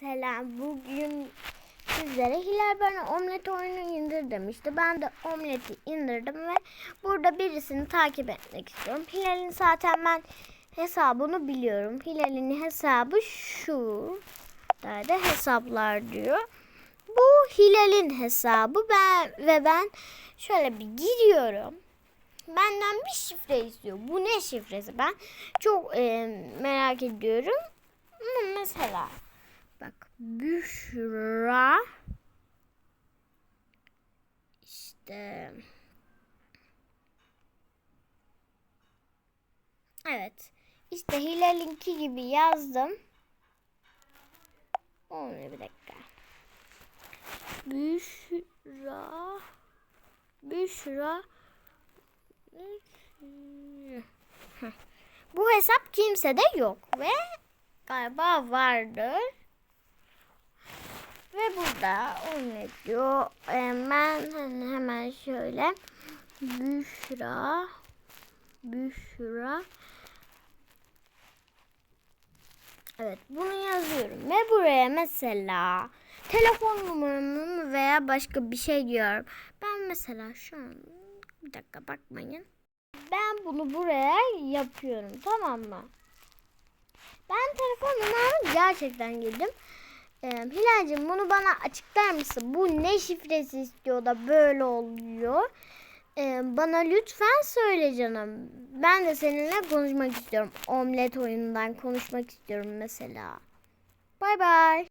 Selam. Bugün sizlere Hilal bana omlet oyunu indir demişti. Ben de omleti indirdim ve burada birisini takip etmek istiyorum. Hilal'in zaten ben hesabını biliyorum. Hilal'in hesabı şu. Nerede hesaplar diyor. Bu Hilal'in hesabı ben ve ben şöyle bir giriyorum. Benden bir şifre istiyor. Bu ne şifresi? Ben çok e, merak ediyorum. Mesela bak Büşra işte Evet. İşte Hilal'inki gibi yazdım. Olmuyor bir dakika. Büşra Büşra. Bu hesap kimsede yok ve galiba vardır. Ve burada o diyor? Ee, Ben hani hemen şöyle Büşra Büşra Evet bunu yazıyorum ve buraya mesela telefon numaramı veya başka bir şey diyorum. Ben mesela şu an bir dakika bakmayın. Ben bunu buraya yapıyorum tamam mı? Ben telefon numaramı gerçekten girdim. Ee, Hilal'cim bunu bana açıklar mısın? Bu ne şifresi istiyor da böyle oluyor? Ee, bana lütfen söyle canım. Ben de seninle konuşmak istiyorum. Omlet oyunundan konuşmak istiyorum mesela. Bay bay.